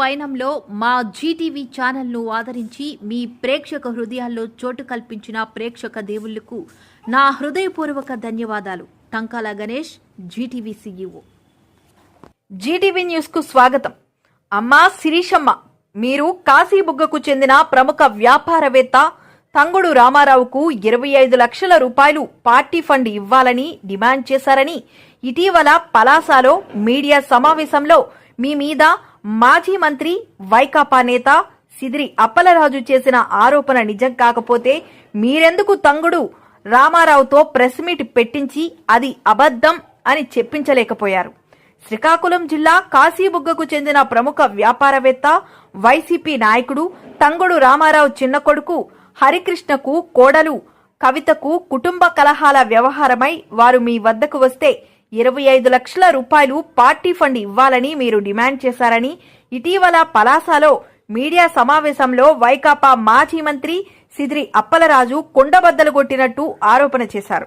పయనంలో మా జీటీవీ ఛానల్ను ఆదరించి మీ ప్రేక్షక హృదయాల్లో చోటు కల్పించిన ప్రేక్షక దేవుళ్ళకు నా హృదయపూర్వక ధన్యవాదాలు. Tankala Ganesh GTV CEO GTV న్యూస్కు స్వాగతం. అమ్మా శిరీషమ్మ మీరు కాశీబుగ్గకు చెందిన ప్రముఖ వ్యాపారవేత్త తంగుడు రామారావుకు ఇరవై ఐదు లక్షల రూపాయలు పార్టీ ఫండ్ ఇవ్వాలని డిమాండ్ చేశారని ఇటీవల పలాసాలో మీడియా సమావేశంలో మీ మీద మాజీ మంత్రి వైకాపా నేత సిదిరి అప్పలరాజు చేసిన ఆరోపణ నిజం కాకపోతే మీరెందుకు తంగుడు రామారావుతో ప్రెస్ మీట్ పెట్టించి అది అబద్ధం అని చెప్పించలేకపోయారు. శ్రీకాకుళం జిల్లా కాశీబుగ్గకు చెందిన ప్రముఖ వ్యాపారవేత్త వైసీపీ నాయకుడు తంగుడు రామారావు చిన్న కొడుకు హరికృష్ణకు కోడలు కవితకు కుటుంబ కలహాల వ్యవహారమై వారు మీ వద్దకు వస్తే ఇరవై ఐదు లక్షల రూపాయలు పార్టీ ఫండ్ ఇవ్వాలని మీరు డిమాండ్ చేశారని ఇటీవల పలాసలో మీడియా సమావేశంలో వైకాపా మాజీ మంత్రి సిద్రి అప్పలరాజు కొండబద్దలు కొట్టినట్టు ఆరోపణ చేశారు.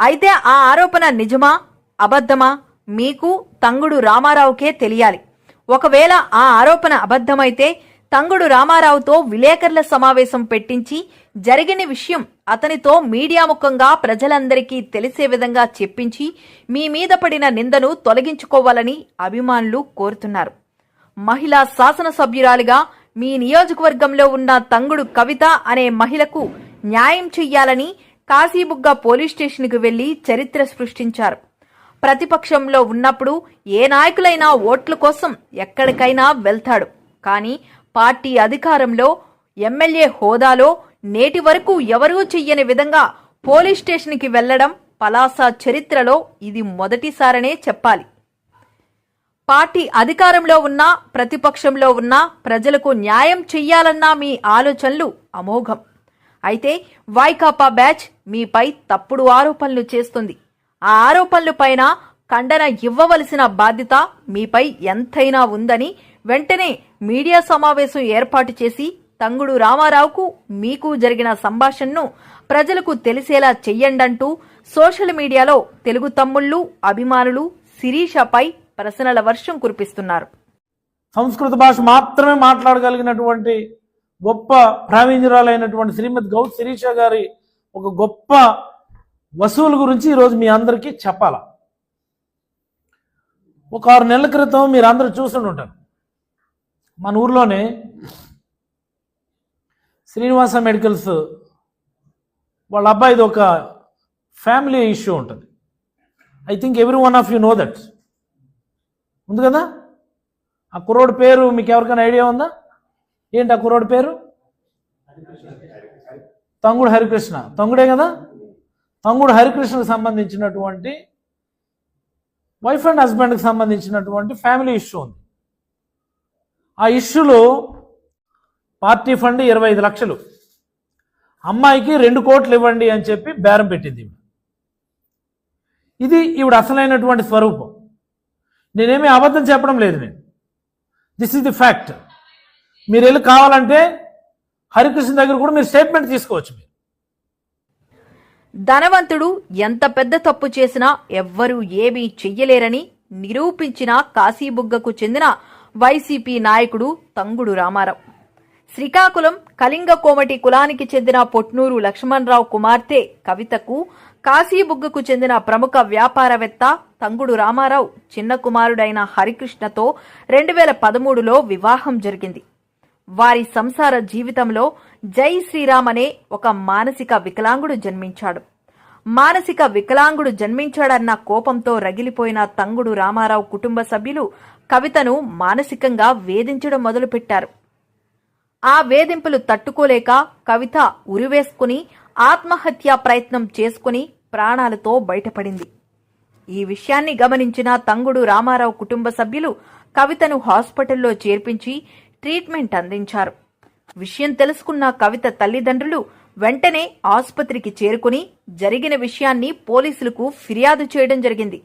అయితే ఆ ఆరోపణ నిజమా అబద్ధమా? మీకు తంగుడు రామారావుకే తెలియాలి. ఒకవేళ ఆ ఆరోపణ అబద్ధమైతే తంగుడు రామారావుతో విలేకరుల సమావేశం పెట్టించి జరిగిన విషయం అతనితో మీడియా ముఖంగా ప్రజలందరికీ తెలిసే విధంగా చెప్పించి మీ మీద పడిన నిందను తొలగించుకోవాలని అభిమానులు కోరుతున్నారు. మహిళా శాసనసభ్యురాలిగా మీ నియోజకవర్గంలో ఉన్న తంగుడు కవిత అనే మహిళకు న్యాయం చెయ్యాలని కాశీబుగ్గ పోలీస్ స్టేషన్కు వెళ్ళి చరిత్ర సృష్టించారు. ప్రతిపక్షంలో ఉన్నప్పుడు ఏ నాయకులైనా ఓట్ల కోసం ఎక్కడికైనా వెళ్తాడు. కానీ పార్టీ అధికారంలో ఎమ్మెల్యే హోదాలో నేటి వరకు ఎవరూ చెయ్యని విధంగా పోలీస్ స్టేషన్కి వెళ్ళడం పలాస చరిత్రలో ఇది మొదటిసారనే చెప్పాలి. పార్టీ అధికారంలో ఉన్నా ప్రతిపక్షంలో ఉన్నా ప్రజలకు న్యాయం చెయ్యాలన్న మీ ఆలోచనలు అమోఘం. అయితే వైకాపా బ్యాచ్ మీపై తప్పుడు ఆరోపణలు చేస్తుంది. ఆ ఆరోపణలు పైన ఖండన ఇవ్వవలసిన బాధ్యత మీపై ఎంతైనా ఉందని వెంటనే మీడియా సమావేశం ఏర్పాటు చేసి తంగుడు రామారావుకు మీకు జరిగిన సంభాషణను ప్రజలకు తెలిసేలా చెయ్యండంటూ సోషల్ మీడియాలో తెలుగు తమ్ముళ్ళు అభిమానులు శిరీషపై ప్రశ్నల వర్షం కురిపిస్తున్నారు. సంస్కృత భాష మాత్రమే మాట్లాడగలిగినటువంటి గొప్ప ప్రావీణ్యురాలైనటువంటి శ్రీమతి గౌత్ శిరీష గారి ఒక గొప్ప వసూలు గురించి ఈరోజు మీ అందరికీ చెప్పాల? ఒక ఆరు నెలల క్రితం మీరు అందరూ చూస్తుండి ఉంటారు మన ఊర్లోనే శ్రీనివాస మెడికల్స్ వాళ్ళ అబ్బాయిది ఒక ఫ్యామిలీ ఇష్యూ ఉంటుంది. I think every one of you know that ఉంది కదా? ఆ కుర్రోడు పేరు మీకు ఎవరికైనా ఐడియా ఉందా? ఏంటి ఆ కుర్రోడు పేరు? తంగుడు హరికృష్ణ. తంగుడే కదా? తంగుడు హరికృష్ణకు సంబంధించినటువంటి వైఫ్ అండ్ హస్బెండ్కి సంబంధించినటువంటి ఫ్యామిలీ ఇష్యూ ఉంది. ఆ ఇష్యూలో పార్టీ ఫండ్ ఇరవై ఐదు లక్షలు. అమ్మాయికి రెండు కోట్లు ఇవ్వండి అని చెప్పి బేరం పెట్టింది ఈవిడ. ఇది ఈవిడ అసలైనటువంటి స్వరూపం. నేనేమి అబద్ధం చెప్పడం లేదు నేను. దిస్ ఇస్ ది ఫ్యాక్ట్ మీరు వెళ్ళి కావాలంటే హరికృష్ణ దగ్గర కూడా మీరు స్టేట్మెంట్ తీసుకోవచ్చు మీరు. ధనవంతుడు ఎంత పెద్ద తప్పు చేసినా ఎవ్వరూ ఏమీ చెయ్యలేరని నిరూపించిన కాశీబుగ్గకు చెందిన వైసీపీ నాయకుడు తంగుడు రామారావు. శ్రీకాకుళం కళింగ కోమటి కులానికి చెందిన పొట్నూరు లక్ష్మణరావు కుమార్తె కవితకు కాశీబుగ్గకు చెందిన ప్రముఖ వ్యాపారవేత్త తంగుడు రామారావు చిన్న కుమారుడైన హరికృష్ణతో రెండు వేల పదమూడులో వివాహం జరిగింది. వారి సంసార జీవితంలో జై శ్రీరామ్ అనే ఒక మానసిక వికలాంగుడు జన్మించాడు. మానసిక వికలాంగుడు జన్మించాడన్న కోపంతో రగిలిపోయిన తంగుడు రామారావు కుటుంబ సభ్యులు కవితను మానసికంగా వేధించడం మొదలుపెట్టారు. ఆ వేధింపులు తట్టుకోలేక కవిత ఉరివేసుకుని ఆత్మహత్యా ప్రయత్నం చేసుకుని ప్రాణాలతో బయటపడింది. ఈ విషయాన్ని గమనించిన తంగుడు రామారావు కుటుంబ సభ్యులు కవితను హాస్పిటల్లో చేర్పించి ట్రీట్మెంట్ అందించారు. విషయం తెలుసుకున్న కవిత తల్లిదండ్రులు వెంటనే ఆసుపత్రికి చేరుకుని జరిగిన విషయాన్ని పోలీసులకు ఫిర్యాదు చేయడం జరిగింది.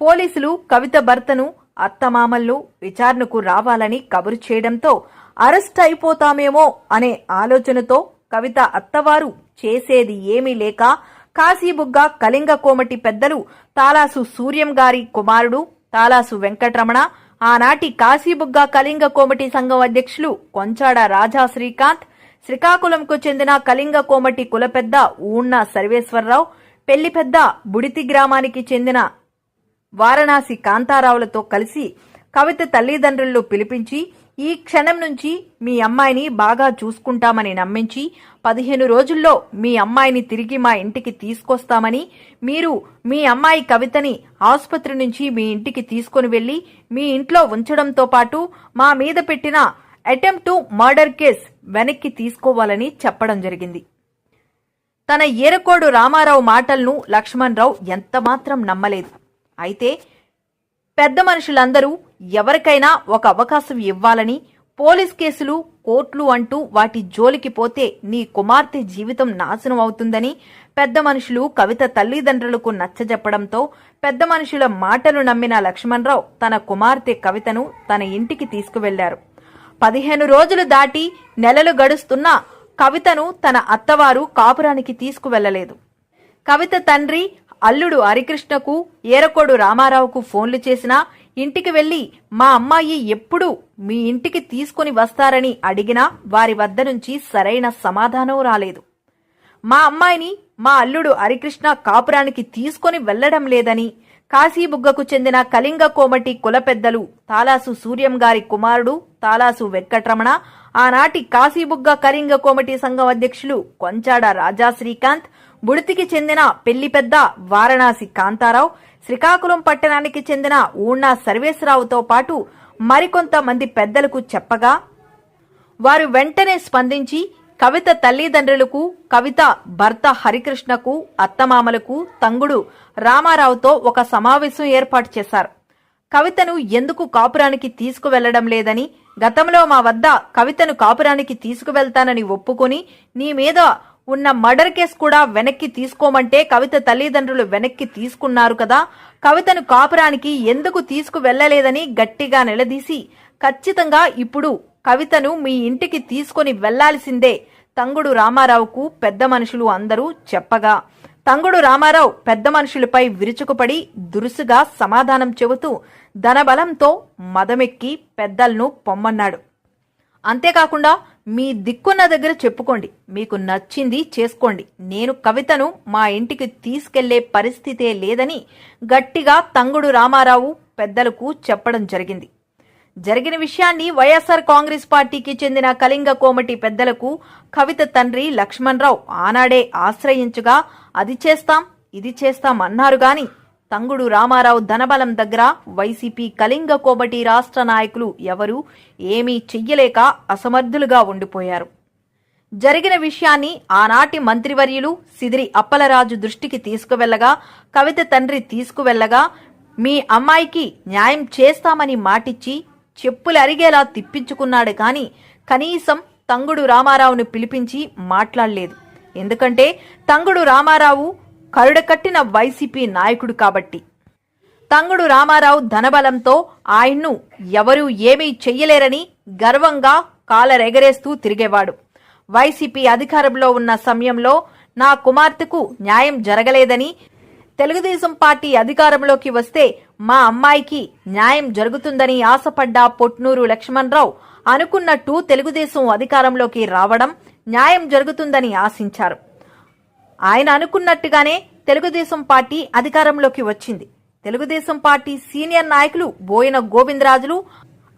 పోలీసులు కవిత భర్తను అత్తమామల్లు విచారణకు రావాలని కబురు చేయడంతో అరెస్ట్ అయిపోతామేమో అనే ఆలోచనతో కవిత అత్తవారు చేసేది ఏమీ లేక కాశీబుగ్గ కళింగ కోమటి పెద్దలు తాలాసు సూర్యం గారి కుమారుడు తాలాసు వెంకటరమణ ఆనాటి కాశీబుగ్గ కళింగ కోమటి సంఘం అధ్యక్షులు కొంచాడ రాజా శ్రీకాంత్ శ్రీకాకుళంకు చెందిన కళింగ కోమటి కులపెద్ద ఊన్న సర్వేశ్వరరావు పెళ్ళి పెద్ద బుడితి గ్రామానికి చెందిన వారణాసి కాంతారావులతో కలిసి కవిత తల్లిదండ్రులు పిలిపించి ఈ క్షణం నుంచి మీ అమ్మాయిని బాగా చూసుకుంటామని నమ్మించి పదిహేను రోజుల్లో మీ అమ్మాయిని తిరిగి మా ఇంటికి తీసుకొస్తామని మీరు మీ అమ్మాయి కవితని ఆసుపత్రి నుంచి మీ ఇంటికి తీసుకుని వెళ్ళి మీ ఇంట్లో ఉంచడంతో పాటు మా మీద పెట్టిన అటెంప్ట్ టు మర్డర్ కేస్ వెనక్కి తీసుకోవాలని చెప్పడం జరిగింది. తన ఏరకోడు రామారావు మాటలను లక్ష్మణరావు ఎంతమాత్రం నమ్మలేదు. అయితే పెద్ద మనుషులందరూ ఎవరికైనా ఒక అవకాశం ఇవ్వాలని పోలీస్ కేసులు కోర్టులు అంటూ వాటి జోలికి పోతే నీ కుమార్తె జీవితం నాశనం అవుతుందని పెద్ద మనుషులు కవిత తల్లిదండ్రులకు నచ్చజెప్పడంతో పెద్ద మనుషుల మాటలు నమ్మిన లక్ష్మణరావు తన కుమార్తె కవితను తన ఇంటికి తీసుకువెళ్ళారు. పదిహేను రోజులు దాటి నెలలు గడుస్తున్నా కవితను తన అత్తవారు కాపురానికి తీసుకువెళ్ళలేదు. కవిత తండ్రి అల్లుడు హరికృష్ణకు ఏరకోడు రామారావుకు ఫోన్లు చేసినా ఇంటికి వెళ్ళి మా అమ్మాయి ఎప్పుడు మీ ఇంటికి తీసుకుని వస్తారని అడిగినా వారి వద్ద నుంచి సరైన సమాధానం రాలేదు. మా అమ్మాయిని మా అల్లుడు హరికృష్ణ కాపురానికి తీసుకొని వెళ్ళడం లేదని కాశీబుగ్గకు చెందిన కళింగ కోమటి కుల పెద్దలు తాలాసు సూర్యం గారి కుమారుడు తాలాసు వెంకట్రమణ ఆనాటి కాశీబుగ్గ కళింగ కోమటి సంఘం అధ్యక్షులు కొంచాడ రాజా శ్రీకాంత్ బుడితికి చెందిన పెళ్ళి పెద్ద వారణాసి కాంతారావు శ్రీకాకుళం పట్టణానికి చెందిన ఊణా సర్వేశ్వరరావుతో పాటు మరికొంతమంది పెద్దలకు చెప్పగా వారు వెంటనే స్పందించి కవిత తల్లిదండ్రులకు కవిత భర్త హరికృష్ణకు అత్తమామలకు తంగుడు రామారావుతో ఒక సమావేశం ఏర్పాటు చేశారు. కవితను ఎందుకు కాపురానికి తీసుకువెళ్ళడం లేదని గతంలో మా వద్ద కవితను కాపురానికి తీసుకువెళ్తానని ఒప్పుకొని నీ మీద ఉన్న మర్డర్ కేసు కూడా వెనక్కి తీసుకోమంటే కవిత తల్లిదండ్రులు వెనక్కి తీసుకున్నారు కదా. కవితను కాపురానికి ఎందుకు తీసుకువెళ్ళలేదని గట్టిగా నిలదీసి ఖచ్చితంగా ఇప్పుడు కవితను మీ ఇంటికి తీసుకొని వెళ్ళాల్సిందే. తంగుడు రామారావుకు పెద్ద మనుషులు అందరూ చెప్పగా. తంగుడు రామారావు పెద్ద మనుషులపై విరుచుకుపడి దురుసుగా సమాధానం చెబుతూ ధనబలంతో మదమెక్కి పెద్దలను పొమ్మన్నాడు. అంతేకాకుండా మీ దిక్కున్న దగ్గర చెప్పుకోండి. మీకు నచ్చింది చేసుకోండి. నేను కవితను మా ఇంటికి తీసుకెళ్ళే పరిస్థితే లేదని గట్టిగా తంగుడు రామారావు పెద్దలకు చెప్పడం జరిగింది. జరిగిన విషయాన్ని వైఎస్ఆర్ కాంగ్రెస్ పార్టీకి చెందిన కళింగ కోమటి పెద్దలకు కవిత తండ్రి లక్ష్మణరావు ఆనాడే ఆశ్రయించగా అది చేస్తాం ఇది చేస్తాం అన్నారు గాని తంగుడు రామారావు ధనబలం దగ్గర వైసీపీ కళింగ కోబటి రాష్ట్ర నాయకులు ఎవరూ ఏమీ చెయ్యలేక అసమర్థులుగా ఉండిపోయారు. జరిగిన విషయాన్ని ఆనాటి మంత్రివర్యులు సిదిరి అప్పలరాజు దృష్టికి తీసుకువెళ్ళగా కవిత తండ్రి తీసుకువెళ్ళగా మీ అమ్మాయికి న్యాయం చేస్తామని మాటిచ్చి చెప్పులు అరిగేలా తిప్పించుకున్నాడు కాని కనీసం తంగుడు రామారావును పిలిపించి మాట్లాడలేదు. ఎందుకంటే తంగుడు రామారావు కరుడకట్టిన వైసీపీ నాయకుడు కాబట్టి. తంగుడు రామారావు ధనబలంతో ఆయన్ను ఎవరూ ఏమీ చెయ్యలేరని గర్వంగా కాలరెగరేస్తూ తిరిగేవాడు. వైసీపీ అధికారంలో ఉన్న సమయంలో నా కుమార్తెకు న్యాయం జరగలేదని తెలుగుదేశం పార్టీ అధికారంలోకి వస్తే మా అమ్మాయికి న్యాయం జరుగుతుందని ఆశపడ్డ పొట్నూరు లక్ష్మణరావు అనుకున్నట్టు తెలుగుదేశం అధికారంలోకి రావడం న్యాయం జరుగుతుందని ఆశించారు. ఆయన అనుకున్నట్టుగానే తెలుగుదేశం పార్టీ అధికారంలోకి వచ్చింది. తెలుగుదేశం పార్టీ సీనియర్ నాయకులు బోయిన గోవిందరాజులు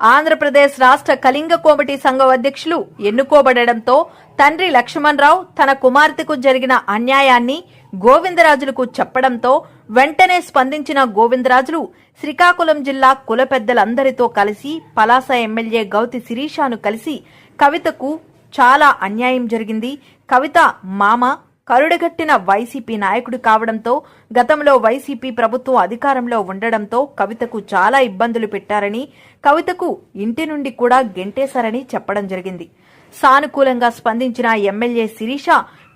ఆంధ్రప్రదేశ్ రాష్ట్ర కళింగ కోమటి సంఘం అధ్యక్షులు ఎన్నుకోబడడంతో తండ్రి లక్ష్మణరావు తన కుమార్తెకు జరిగిన అన్యాయాన్ని గోవిందరాజులకు చెప్పడంతో వెంటనే స్పందించిన గోవిందరాజులు శ్రీకాకుళం జిల్లా కుల పెద్దలందరితో కలిసి పలాస ఎమ్మెల్యే గౌతి శిరీషాను కలిసి కవితకు చాలా అన్యాయం జరిగింది. కవిత మామ కరుడుగట్టిన వైసీపీ నాయకుడు కావడంతో గతంలో వైసీపీ ప్రభుత్వం అధికారంలో ఉండడంతో కవితకు చాలా ఇబ్బందులు పెట్టారని కవితకు ఇంటి నుండి కూడా గెంటేశారని చెప్పడం జరిగింది. సానుకూలంగా స్పందించిన ఎమ్మెల్యే శిరీష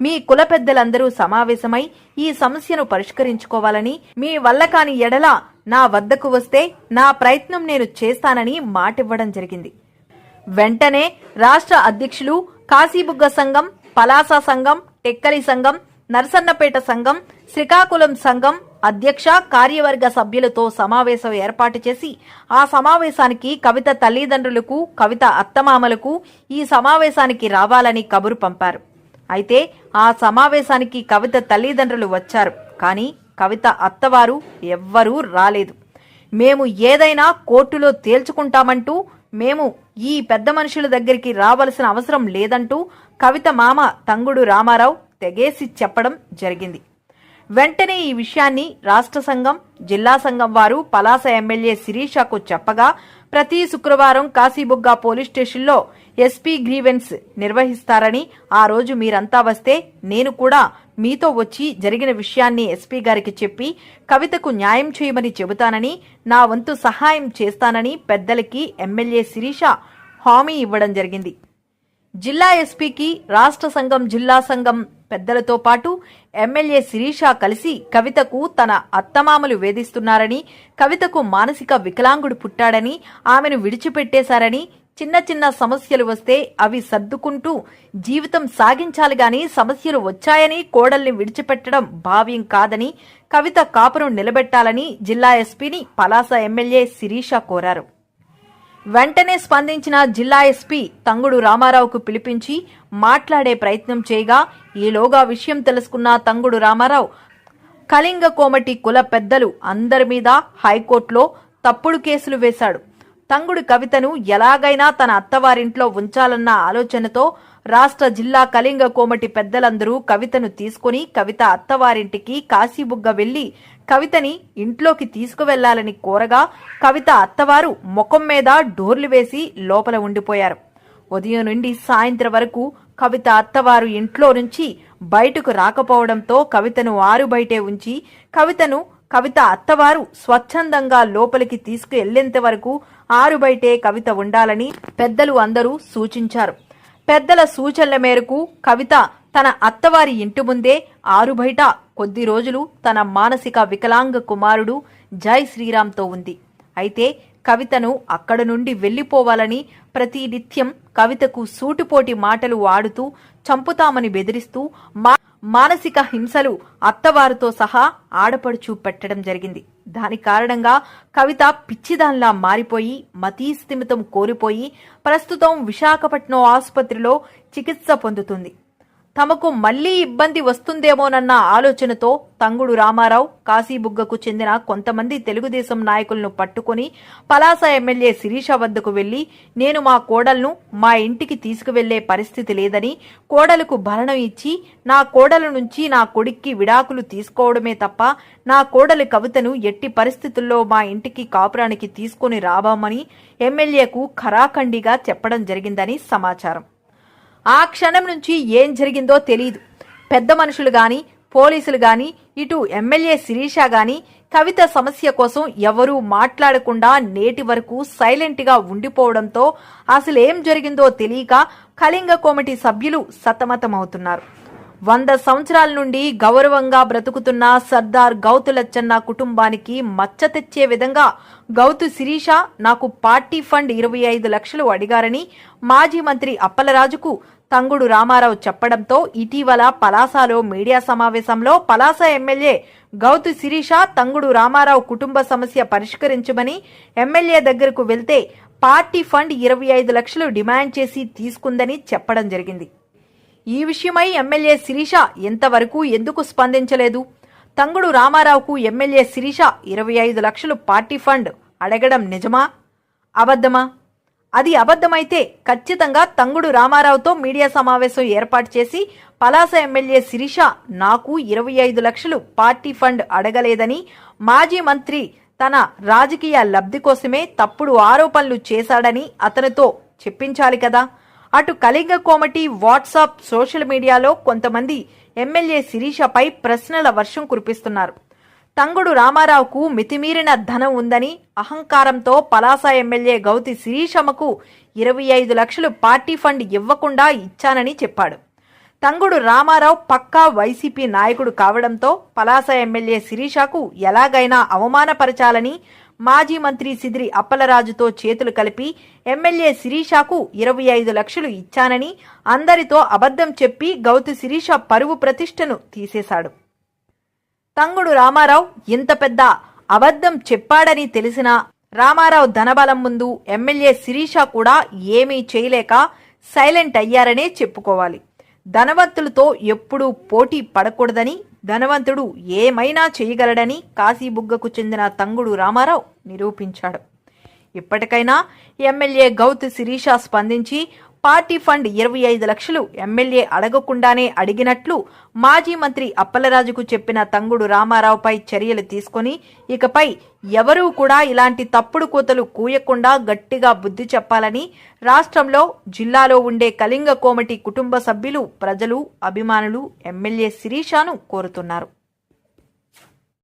మీ కుల పెద్దలందరూ సమావేశమై ఈ సమస్యను పరిష్కరించుకోవాలని మీ వల్ల కాని ఎడల నా వద్దకు వస్తే నా ప్రయత్నం నేను చేస్తానని మాటివ్వడం జరిగింది. వెంటనే రాష్ట్ర అధ్యక్షులు కాశీబుగ్గ సంఘం పలాస సంఘం టెక్కలి సంఘం నరసన్నపేట సంఘం శ్రీకాకుళం సంఘం అధ్యక్ష కార్యవర్గ సభ్యులతో సమావేశం ఏర్పాటు చేసి ఆ సమావేశానికి కవిత తల్లిదండ్రులకు కవిత అత్తమామలకు ఈ సమావేశానికి రావాలని కబురు పంపారు. అయితే ఆ సమావేశానికి కవిత తల్లిదండ్రులు వచ్చారు. కానీ కవిత అత్తవారు ఎవ్వరూ రాలేదు. మేము ఏదైనా కోర్టులో తేల్చుకుంటామంటూ మేము ఈ పెద్ద మనుషుల దగ్గరికి రావలసిన అవసరం లేదంటూ కవిత మామ తంగుడు రామారావు తెగేసి చెప్పడం జరిగింది. వెంటనే ఈ విషయాన్ని రాష్ట్ర సంఘం జిల్లా సంఘం వారు పలాస ఎమ్మెల్యే శిరీషకు చెప్పగా ప్రతి శుక్రవారం కాశీబుగ్గ పోలీస్ స్టేషన్లో ఎస్పీ గ్రీవెన్స్ నిర్వహిస్తారని ఆ రోజు మీరంతా వస్తే నేను కూడా మీతో వచ్చి జరిగిన విషయాన్ని ఎస్పీ గారికి చెప్పి కవితకు న్యాయం చేయమని చెబుతానని నా వంతు సహాయం చేస్తానని పెద్దలకి ఎమ్మెల్యే శిరీష హామీ ఇవ్వడం జరిగింది. జిల్లా ఎస్పీకి రాష్ట్ర సంఘం జిల్లా సంఘం పెద్దలతో పాటు ఎమ్మెల్యే శిరీష కలిసి కవితకు తన అత్తమామలు వేధిస్తున్నారని కవితకు మానసిక వికలాంగుడు పుట్టాడని ఆమెను విడిచిపెట్టేశారని చిన్న చిన్న సమస్యలు వస్తే అవి సర్దుకుంటూ జీవితం సాగించాలి గాని సమస్యలు వచ్చాయని కోడల్ని విడిచిపెట్టడం భావ్యం కాదని కవిత కాపురం నిలబెట్టాలని జిల్లా ఎస్పీని పలాస ఎమ్మెల్యే శిరీష కోరారు. వెంటనే స్పందించిన జిల్లా ఎస్పీ తంగుడు రామారావుకు పిలిపించి మాట్లాడే ప్రయత్నం చేయగా ఈలోగా విషయం తెలుసుకున్న తంగుడు రామారావు కళింగ కోమటి కుల పెద్దలు అందరి మీద హైకోర్టులో తప్పుడు కేసులు వేశాడు. తంగుడు కవితను ఎలాగైనా తన అత్తవారింట్లో ఉంచాలన్న ఆలోచనతో రాష్ట్ర జిల్లా కళింగ కోమటి పెద్దలందరూ కవితను తీసుకుని కవిత అత్తవారింటికి కాశీబుగ్గ వెళ్ళి కవితని ఇంట్లోకి తీసుకువెళ్ళాలని కోరగా కవిత అత్తవారు ముఖం మీద డోర్లు వేసి లోపల ఉండిపోయారు. ఉదయం నుండి సాయంత్రం వరకు కవిత అత్తవారు ఇంట్లో నుంచి బయటకు రాకపోవడంతో కవితను ఆరు బయటే ఉంచి కవితను కవిత అత్తవారు స్వచ్ఛందంగా లోపలికి తీసుకువెళ్ళేంత వరకు ఆరు బయటే కవిత ఉండాలని పెద్దలు అందరూ సూచించారు. పెద్దల సూచనల మేరకు కవిత తన అత్తవారి ఇంటి ముందే ఆరుబయట కొద్ది రోజులు తన మానసిక వికలాంగ కుమారుడు జై శ్రీరామ్తో ఉంది. అయితే కవితను అక్కడ నుండి వెళ్ళిపోవాలని ప్రతి నిత్యం కవితకు సూటిపోటి మాటలు వాడుతూ చంపుతామని బెదిరిస్తూ మా మానసిక హింసలు అత్తవారితో సహా ఆడపడుచు పెట్టడం జరిగింది. దాని కారణంగా కవిత పిచ్చిదాన్లా మారిపోయి మతీస్థిమితం కోల్పోయి ప్రస్తుతం విశాఖపట్నం ఆసుపత్రిలో చికిత్స పొందుతుంది. తమకు మళ్ళీ ఇబ్బంది వస్తుందేమోనన్న ఆలోచనతో తంగుడు రామారావు కాశీబుగ్గకు చెందిన కొంతమంది తెలుగుదేశం నాయకులను పట్టుకుని పలాస ఎమ్మెల్యే శిరీష వద్దకు వెళ్ళి నేను మా కోడలను మా ఇంటికి తీసుకువెళ్ళే పరిస్థితి లేదని కోడలకు భరణం ఇచ్చి నా కోడల నుంచి నా కొడుక్కి విడాకులు తీసుకోవడమే తప్ప నా కోడలి కవితను ఎట్టి పరిస్థితుల్లో మా ఇంటికి కాపురానికి తీసుకుని రావామని ఎమ్మెల్యేకు ఖరాఖండిగా చెప్పడం జరిగిందని సమాచారం. ఆ క్షణం నుంచి ఏం జరిగిందో తెలియదు పెద్ద మనుషులు గాని పోలీసులు గాని ఇటు ఎమ్మెల్యే శిరీష గాని కవిత సమస్య కోసం ఎవరూ మాట్లాడకుండా నేటి వరకు సైలెంట్గా ఉండిపోవడంతో అసలేం జరిగిందో తెలియక కళింగ కోమిటీ సభ్యులు సతమతమవుతున్నారు. వంద సంవత్సరాల నుండి గౌరవంగా బ్రతుకుతున్న సర్దార్ గౌతు లచ్చన్న కుటుంబానికి మచ్చ తెచ్చే విధంగా గౌతు శిరీష నాకు పార్టీ ఫండ్ ఇరవై ఐదు లక్షలు అడిగారని మాజీ మంత్రి అప్పలరాజుకు తంగుడు రామారావు చెప్పడంతో ఇటీవల పలాసలో మీడియా సమావేశంలో పలాస ఎమ్మెల్యే గౌతు శిరీష తంగుడు రామారావు కుటుంబ సమస్య పరిష్కరించమని ఎమ్మెల్యే దగ్గరకు వెళ్తే పార్టీ ఫండ్ ఇరవై ఐదు లక్షలు డిమాండ్ చేసి తీసుకుందని చెప్పడం జరిగింది. ఈ విషయమై ఎమ్మెల్యే శిరీష ఎంతవరకు ఎందుకు స్పందించలేదు? తంగుడు రామారావుకు ఎమ్మెల్యే శిరీష ఇరవై ఐదు లక్షలు పార్టీ ఫండ్ అడగడం నిజమా? అబద్ధమా? అది అబద్ధమైతే ఖచ్చితంగా తంగుడు రామారావుతో మీడియా సమావేశం ఏర్పాటు చేసి పలాస ఎమ్మెల్యే శిరీష నాకు ఇరవై ఐదు లక్షలు పార్టీ ఫండ్ అడగలేదని మాజీ మంత్రి తన రాజకీయ లబ్ధి కోసమే తప్పుడు ఆరోపణలు చేశాడని అతనితో చెప్పించాలి కదా. అటు కళింగ కోమటి వాట్సాప్ సోషల్ మీడియాలో కొంతమంది ఎమ్మెల్యే శిరీషపై ప్రశ్నల వర్షం కురిపిస్తున్నారు. తంగుడు రామారావుకు మితిమీరిన ధనం ఉందని అహంకారంతో పలాస ఎమ్మెల్యే గౌతి శిరీషమ్మకు ఇరవై ఐదు లక్షలు పార్టీ ఫండ్ ఇవ్వకుండా ఇచ్చానని చెప్పాడు. తంగుడు రామారావు పక్కా వైసీపీ నాయకుడు కావడంతో పలాస ఎమ్మెల్యే శిరీషకు ఎలాగైనా అవమానపరచాలని మాజీ మంత్రి సిదిరి అప్పలరాజుతో చేతులు కలిపి ఎమ్మెల్యే శిరీషకు ఇరవై ఐదు లక్షలు ఇచ్చానని అందరితో అబద్ధం చెప్పి గౌతి శిరీష పరువు ప్రతిష్టను తీసేశాడు. తంగుడు రామారావు ఇంత పెద్ద అబద్ధం చెప్పాడని తెలిసిన రామారావు ధనబలం ముందు ఎమ్మెల్యే శిరీష కూడా ఏమీ చేయలేక సైలెంట్ అయ్యారనే చెప్పుకోవాలి. ధనవంతులతో ఎప్పుడూ పోటీ పడకూడదని ధనవంతుడు ఏమైనా చేయగలడని కాశీబుగ్గకు చెందిన తంగుడు రామారావు నిరూపించాడు. ఇప్పటికైనా ఎమ్మెల్యే గౌత్ శిరీష స్పందించి పార్టీ ఫండ్ ఇరవై ఐదు లక్షలు ఎమ్మెల్యే అడగకుండానే అడిగినట్లు మాజీ మంత్రి అప్పలరాజుకు చెప్పిన తంగుడు రామారావుపై చర్యలు తీసుకొని ఇకపై ఎవరూ కూడా ఇలాంటి తప్పుడు కూతలు కూయకుండా గట్టిగా బుద్ధి చెప్పాలని రాష్ట్రంలో జిల్లాలో ఉండే కళింగ కోమటి కుటుంబ సభ్యులు ప్రజలు అభిమానులు ఎమ్మెల్యే శిరీషాను కోరుతున్నారు.